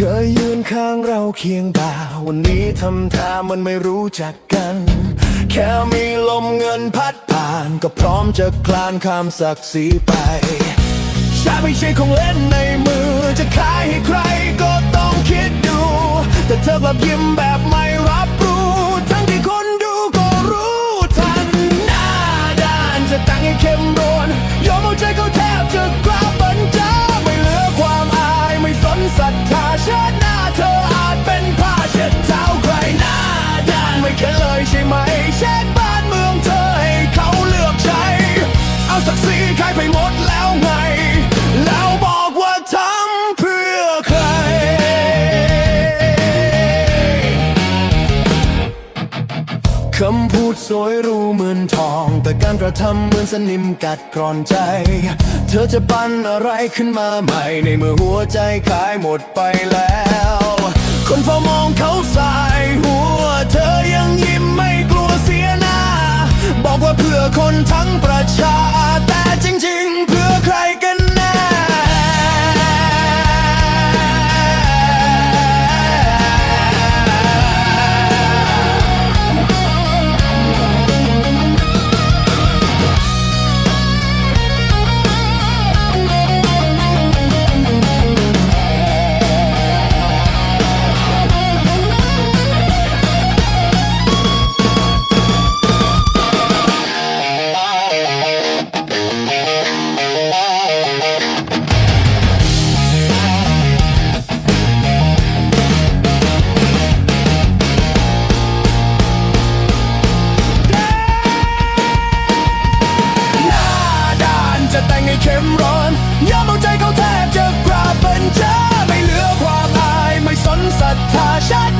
คยยืนข้างเราเคียงบ่า วันนี้ทำท่ามันไม่รู้จักกัน แค่มีลมเงินพัดผ่าน ก็พร้อมจะคลานข้ามศักดิ์ศรีไปชาไม่ใช่ของเล่นในมือ จะขายให้ใครก็ต้องคิดดู แต่เธอกลับยิ้มแบบ ธ คำพูดสวยรู้เหมือนทอง แต่การกระทำเหมือนสนิมกัดกร่อนใจ เธอจะปั้นอะไรขึ้นมาใหม่ ในเมื่อหัวใจขายหมดไปแล้ว คนเฝ้ามองเขาสายหัว เธอยังยิ้มไม่กลัวเสียหน้า บอกว่าเพื่อคนทั้งประชาแต่จริง แต่งให้เข้มร้อนยอมเอาใจเขาแทบจะกราบเป็นเจ้าไม่เหลือความอายไม่สนศรัทธาชาติ